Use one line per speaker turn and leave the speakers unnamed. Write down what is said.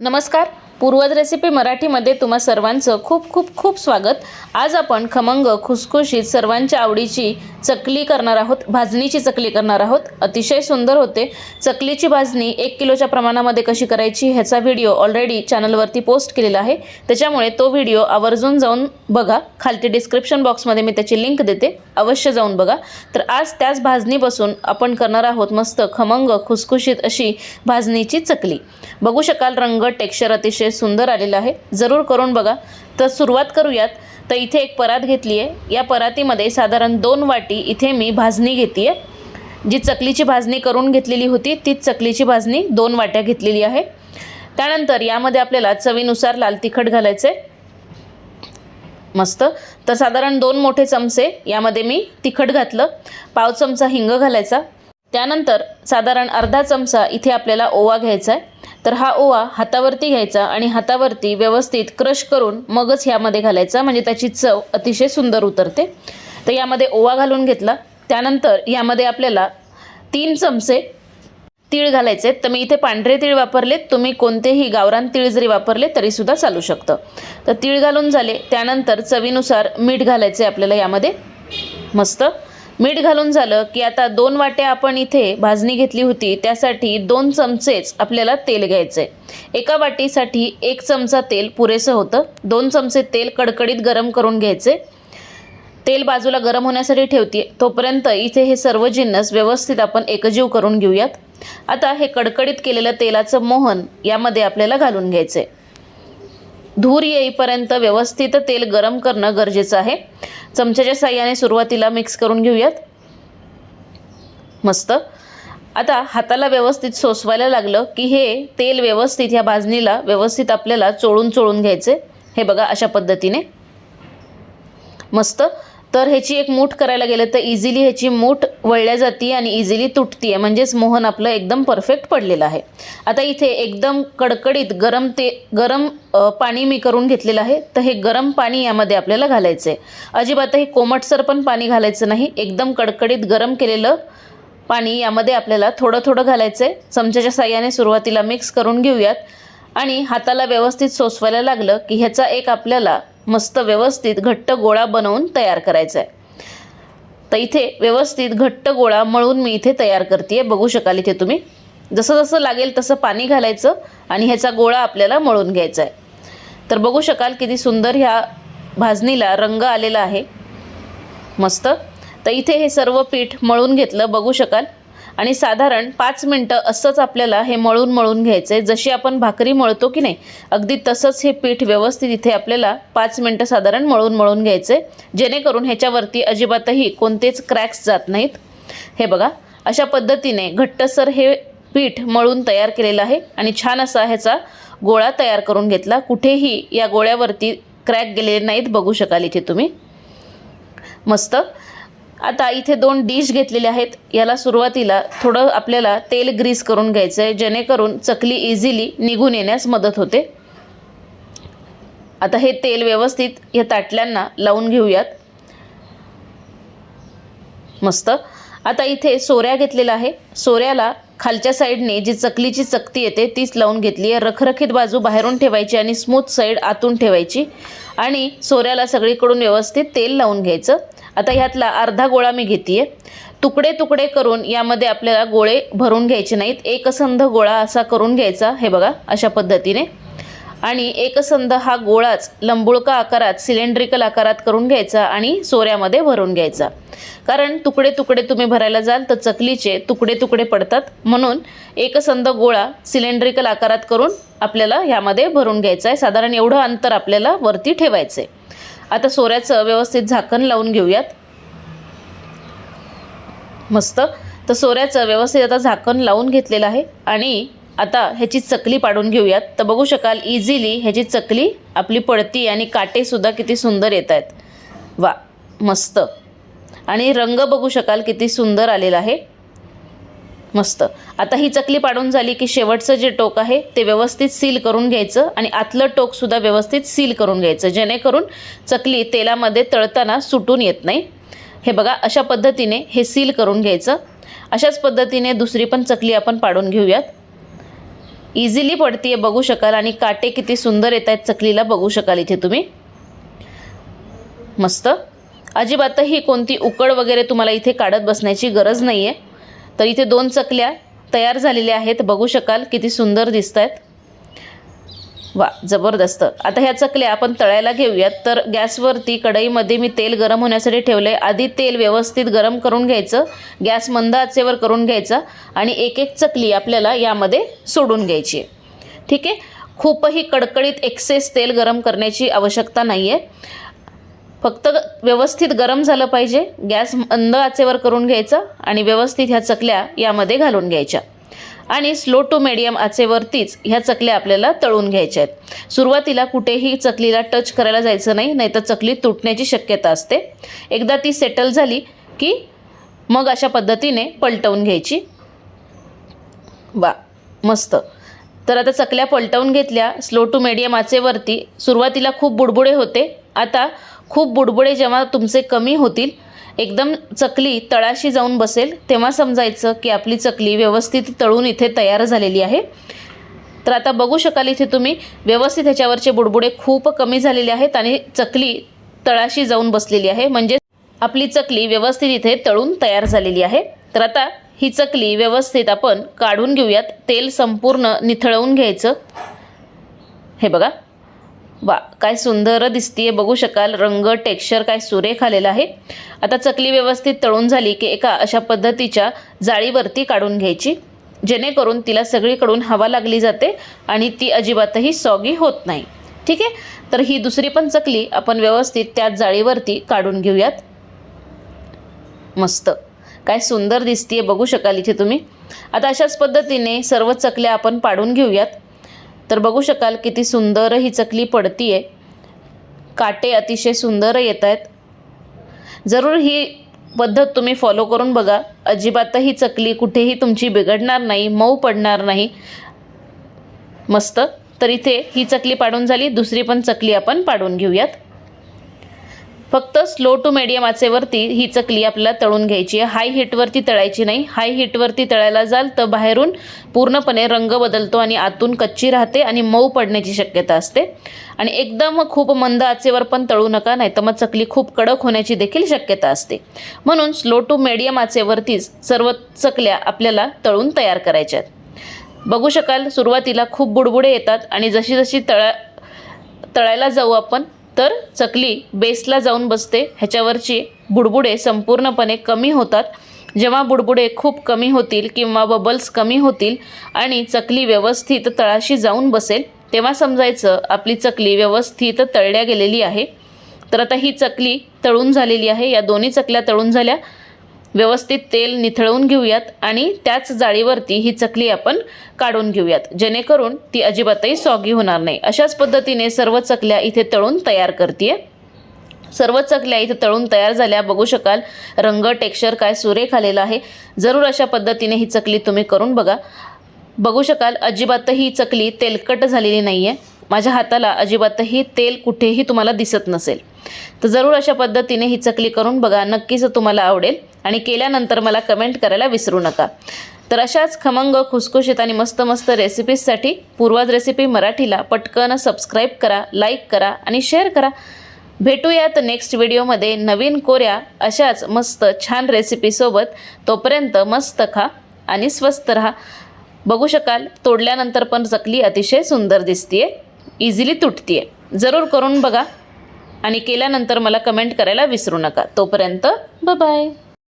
नमस्कार. पूर्वज रेसिपी मराठीमध्ये तुम्हा सर्वांचं खूप खूप खूप स्वागत. आज आपण खमंग खुसखुशीत सर्वांच्या आवडीची चकली करणार आहोत भाजणीची चकली करणार आहोत. अतिशय सुंदर होते. चकलीची भाजणी एक किलोच्या प्रमाणामध्ये कशी करायची ह्याचा व्हिडिओ ऑलरेडी चॅनलवरती पोस्ट केलेला आहे. त्याच्यामुळे तो व्हिडिओ आवर्जून जाऊन बघा. खालती डिस्क्रिप्शन बॉक्समध्ये मी त्याची लिंक देते. अवश्य जाऊन बघा. तर आज त्याच भाजणीपासून आपण करणार आहोत मस्त खमंग खुसखुशीत अशी भाजणीची चकली. बघू शकाल रंग टेक्स्चर अतिशय सुंदर आलेलं आहे. जरूर करून बघा. तर सुरुवात करूयात. तर इथे एक परात घेतली आहे या परातीमध्ये साधारण दोन वाटी इथे मी भाजणी घेते आहे जी चकलीची भाजणी करून घेतलेली होती तीच चकलीची भाजणी दोन वाट्या घेतलेली आहे. त्यानंतर यामध्ये आपल्याला चवीनुसार लाल तिखट घालायचं आहे मस्त. तर साधारण दोन मोठे चमचे यामध्ये मी तिखट घातलं. पाव चमचा हिंग घालायचा. त्यानंतर साधारण अर्धा चमचा इथे आपल्याला ओवा घ्यायचा आहे तर हा ओवा हातावरती घ्यायचा आणि हातावरती व्यवस्थित क्रश करून मगच ह्यामध्ये घालायचा. म्हणजे त्याची चव अतिशय सुंदर उतरते. तर यामध्ये ओवा घालून घेतला. त्यानंतर यामध्ये आपल्याला तीन चमचे तीळ घालायचे. तर मी इथे पांढरे तीळ वापरले तुम्ही कोणतेही गावरान तीळ जरी वापरले तरीसुद्धा चालू शकतं. तर तीळ घालून झाले. त्यानंतर चवीनुसार मीठ घालायचे आपल्याला यामध्ये. मस्त. मीठ घालून झालं की आता दोन वाट्या आपण इथे भाजणी घेतली होती त्यासाठी दोन चमचेच आपल्याला तेल घ्यायचं आहे एका वाटीसाठी एक चमचा तेल पुरेसं होतं. दोन चमचे तेल कडकडीत गरम करून घ्यायचे. तेल बाजूला गरम होण्यासाठी ठेवते तोपर्यंत इथे हे सर्व जिन्नस व्यवस्थित आपण एकजीव करून घेऊयात. आता हे कडकडीत केलेलं तेलाचं मोहन यामध्ये आपल्याला घालून घ्यायचं आहे धूर येईपर्यंत व्यवस्थित तेल गरम करणं गरजेचं आहे. चमच्याच्या साह्याने सुरुवातीला मिक्स करून घेऊयात. मस्त. आता हाताला व्यवस्थित सोसवायला लागलं की हे तेल व्यवस्थित ह्या भाजणीला व्यवस्थित आपल्याला चोळून चोळून घ्यायचे हे बघा अशा पद्धतीने. मस्त. तर ह्याची एक मूठ करायला गेलं तर इझिली ह्याची मूठ वळल्या जाते आणि इझिली तुटती आहे म्हणजेच मोहन आपलं एकदम परफेक्ट पडलेलं आहे. आता इथे एकदम कडकडीत गरम ते गरम पाणी मी करून घेतलेलं आहे. तर हे गरम पाणी यामध्ये आपल्याला घालायचं आहे अजिबातही कोमटसर पण पाणी घालायचं नाही. एकदम कडकडीत गरम केलेलं पाणी यामध्ये आपल्याला थोडं थोडं घालायचं आहे चमच्याच्या साह्याने सुरुवातीला मिक्स करून घेऊयात. आणि हाताला व्यवस्थित सोसवायला लागलं की ह्याचा एक आपल्याला मस्त व्यवस्थित घट्ट गोळा बनवून तयार करायचा आहे तर इथे व्यवस्थित घट्ट गोळा मळून मी इथे तयार करते बघू शकाल इथे तुम्ही. जसं जसं लागेल तसं पाणी घालायचं आणि ह्याचा गोळा आपल्याला मळून घ्यायचा आहे तर बघू शकाल किती सुंदर ह्या भाजणीला रंग आलेला आहे. मस्त. तर इथे हे सर्व पीठ मळून घेतलं बघू शकाल. आणि साधारण पाच मिनटं असंच आपल्याला हे मळून मळून घ्यायचं आहे जशी आपण भाकरी मळतो की नाही अगदी तसंच हे पीठ व्यवस्थित इथे आपल्याला पाच मिनटं साधारण मळून मळून घ्यायचं आहे जेणेकरून ह्याच्यावरती अजिबातही कोणतेच क्रॅक्स जात नाहीत. हे बघा अशा पद्धतीने घट्टसर हे पीठ मळून तयार केलेलं आहे आणि छान असा ह्याचा गोळा तयार करून घेतला. कुठेही या गोळ्यावरती क्रॅक गेलेले नाहीत बघू शकाल इथे तुम्ही. मस्त. आता इथे दोन डिश घेतलेले आहेत. याला सुरुवातीला थोडं आपल्याला तेल ग्रीस करून घ्यायचं आहे जेणेकरून चकली इझिली निघून येण्यास मदत होते. आता हे तेल व्यवस्थित या ताटल्यांना लावून घेऊयात. मस्त. आता इथे सोऱ्या घेतलेला आहे. सोऱ्याला खालच्या साईडने जी चकलीची चकती येते तीच लावून घेतली आहे. रखरखीत बाजू बाहेरून ठेवायची आणि स्मूथ साईड आतून ठेवायची. आणि सोऱ्याला सगळीकडून व्यवस्थित तेल लावून घ्यायचं. आता ह्यातला अर्धा गोळा मी घेते तुकडे तुकडे करून यामध्ये आपल्याला गोळे भरून घ्यायचे नाहीत. एकसंध गोळा असा करून घ्यायचा हे बघा अशा पद्धतीने. आणि एकसंध हा गोळाच लंबुळका आकारात सिलेंड्रिकल आकारात करून घ्यायचा आणि सोऱ्यामध्ये भरून घ्यायचा. कारण तुकडे तुकडे तुम्ही भरायला जाल तर चकलीचे तुकडे तुकडे पडतात. म्हणून एकसंध गोळा सिलेंड्रिकल आकारात करून आपल्याला ह्यामध्ये भरून घ्यायचा आहे. साधारण एवढं अंतर आपल्याला वरती ठेवायचं आहे आता सोऱ्याचं व्यवस्थित झाकण लावून घेऊयात. मस्त. तर सोऱ्याचं व्यवस्थित आता झाकण लावून घेतलेलं आहे आणि आता ह्याची चकली पाडून घेऊयात. तर बघू शकाल इझिली ह्याची चकली आपली पडती आणि काटेसुद्धा किती सुंदर येत आहेत. वा मस्त. आणि रंग बघू शकाल किती सुंदर आलेला आहे. मस्त. आता ही चकली पाडून झाली की शेवटचं जे टोक आहे ते व्यवस्थित सील करून घ्यायचं आणि आतलं टोकसुद्धा व्यवस्थित सील करून घ्यायचं जेणेकरून चकली तेलामध्ये तळताना सुटून येत नाही. हे बघा अशा पद्धतीने हे सील करून घ्यायचं. अशाच पद्धतीने दुसरी पण चकली आपण पाडून घेऊयात. इझिली पडतीये बघू शकाल आणि काटे किती सुंदर येत आहेत चकलीला बघू शकाल इथे तुम्ही. मस्त. अजिबातही कोणती उकड वगैरे तुम्हाला इथे काढत बसण्याची गरज नाही आहे तर इथे दोन चकल्या तयार झालेल्या आहेत. बघू शकाल किती सुंदर दिसत आहेत वा जबरदस्त. आता ह्या चकल्या आपण तळायला घेऊयात. तर गॅसवरती कढईमध्ये मी तेल गरम होण्यासाठी ठेवलं आहे आधी तेल व्यवस्थित गरम करून घ्यायचं. गॅस मंद आचेवर करून घ्यायचा आणि एक एक चकली आपल्याला यामध्ये सोडून घ्यायची आहे. ठीक आहे? खूपही कडकडीत एक्सेस तेल गरम करण्याची आवश्यकता नाही आहे फक्त व्यवस्थित गरम झालं पाहिजे. गॅस मंद आचेवर करून घ्यायचा आणि व्यवस्थित ह्या चकल्या यामध्ये घालून घ्यायच्या. आणि स्लो टू मिडियम आचेवरतीच ह्या चकल्या आपल्याला तळून घ्यायच्या आहेत. सुरुवातीला कुठेही चकलीला टच करायला जायचं नाही नाहीतर चकली तुटण्याची शक्यता असते. एकदा ती सेटल झाली की मग अशा पद्धतीने पलटवून घ्यायची. वा मस्त. तर आता चकल्या पलटवून घेतल्या स्लो टू मिडियम आचेवरती सुरुवातीला खूप बुडबुडे होते. आता खूप बुडबुडे जेव्हा तुमचे कमी होतील एकदम चकली तळाशी जाऊन बसेल तेव्हा समजायचं की आपली चकली व्यवस्थित तळून इथे तयार झालेली आहे. तर आता बघू शकाल इथे तुम्ही व्यवस्थित ह्याच्यावरचे बुडबुडे खूप कमी झालेले आहेत आणि चकली तळाशी जाऊन बसलेली आहे. म्हणजे आपली चकली व्यवस्थित इथे तळून तयार झालेली आहे. तर आता ही चकली व्यवस्थित आपण काढून घेऊयात. तेल संपूर्ण निथळवून घ्यायचं. हे बघा. वा काय सुंदर दिसतीये. बघू शकाल रंग टेक्स्चर काय सुरेख आलेला आहे. आता चकली व्यवस्थित तळून झाली की एका अशा पद्धतीच्या जाळीवरती काढून घ्यायची. जेणेकरून तिला सगळीकडून हवा लागली जाते आणि ती अजिबातही सॉगी होत नाही. ठीक आहे? तर ही दुसरी पण चकली आपण व्यवस्थित त्या जाळीवरती काढून घेऊयात. मस्त. काय सुंदर दिसतीये बघू शकाल इथे तुम्ही. आता अशाच पद्धतीने सर्व चकल्या आपण पाडून घेऊयात. तर बघू शकाल किती सुंदर ही चकली पडतीये. काटे अतिशय सुंदर येत आहेत. जरूर ही पद्धत तुम्ही फॉलो करून बघा. अजिबातही चकली कुठेही तुमची बिघडणार नाही मऊ पडणार नाही. मस्त. तर इथे ही चकली पाडून झाली. दुसरी पण चकली आपण पाडून घेऊयात. फक्त स्लो टू मीडियम आचेवरती ही चकली आपल्याला तळून घ्यायची आहे. हाय हीटवरती तळायची नाही. हाय हीटवरती तळायला जाल तर बाहेरून पूर्णपणे रंग बदलतो आणि आतून कच्ची राहते आणि मऊ पडण्याची शक्यता असते. आणि एकदम खूप मंद आचेवर पण तळू नका नाही तर मग चकली खूप कडक होण्याची देखील शक्यता असते. म्हणून स्लो टू मीडियम आचेवरतीच सर्व चकल्या आपल्याला तळून तयार करायच्या आहेत. बघू शकाल सुरुवातीला खूप बुडबुडे येतात आणि जशी जशी तळा तळायला जाऊ आपण तर चकली बेसला जाऊन बसते. ह्याच्यावरची बुडबुडे संपूर्णपणे कमी होतात. जेव्हा बुडबुडे खूप कमी होतील किंवा बबल्स कमी होतील आणि चकली व्यवस्थित तळाशी जाऊन बसेल तेव्हा समजायचं आपली चकली व्यवस्थित तळल्या गेलेली आहे. तर आता ही चकली तळून झालेली आहे. या दोन्ही चकल्या तळून झाल्या. व्यवस्थित तेल निथळवून घेऊयात आणि त्याच जाळीवरती ही चकली आपण काढून घेऊयात. जेणेकरून ती अजिबातही सॉगी होणार नाही. अशाच पद्धतीने सर्व चकल्या इथे तळून तयार करते सर्व चकल्या इथे तळून तयार झाल्या. बघू शकाल रंग टेक्स्चर काय सुरेख आलेला आहे. जरूर अशा पद्धतीने ही चकली तुम्ही करून बघा. बघू शकाल अजिबातही चकली तेलकट झालेली नाही आहे माझ्या हाताला अजिबातही तेल कुठेही तुम्हाला दिसत नसेल. तर जरूर अशा पद्धतीने ही चकली करून बघा. नक्कीच तुम्हाला आवडेल. आणि केल्यानंतर मला कमेंट करायला विसरू नका. तर अशाच खमंग खुसखुशीत आणि मस्त मस्त रेसिपीजसाठी पूर्वाज रेसिपी मराठीला पटकन सबस्क्राईब करा लाईक करा आणि शेअर करा. भेटूयात नेक्स्ट व्हिडिओमध्ये नवीन कोऱ्या अशाच मस्त छान रेसिपीसोबत तोपर्यंत मस्त खा आणि स्वस्त राहा. बघू शकाल तोडल्यानंतर पण चकली अतिशय सुंदर दिसतीये इझिली तुटतीये. जरूर करून बघा आणि केल्यानंतर मला कमेंट करायला विसरू नका. तोपर्यंत बाय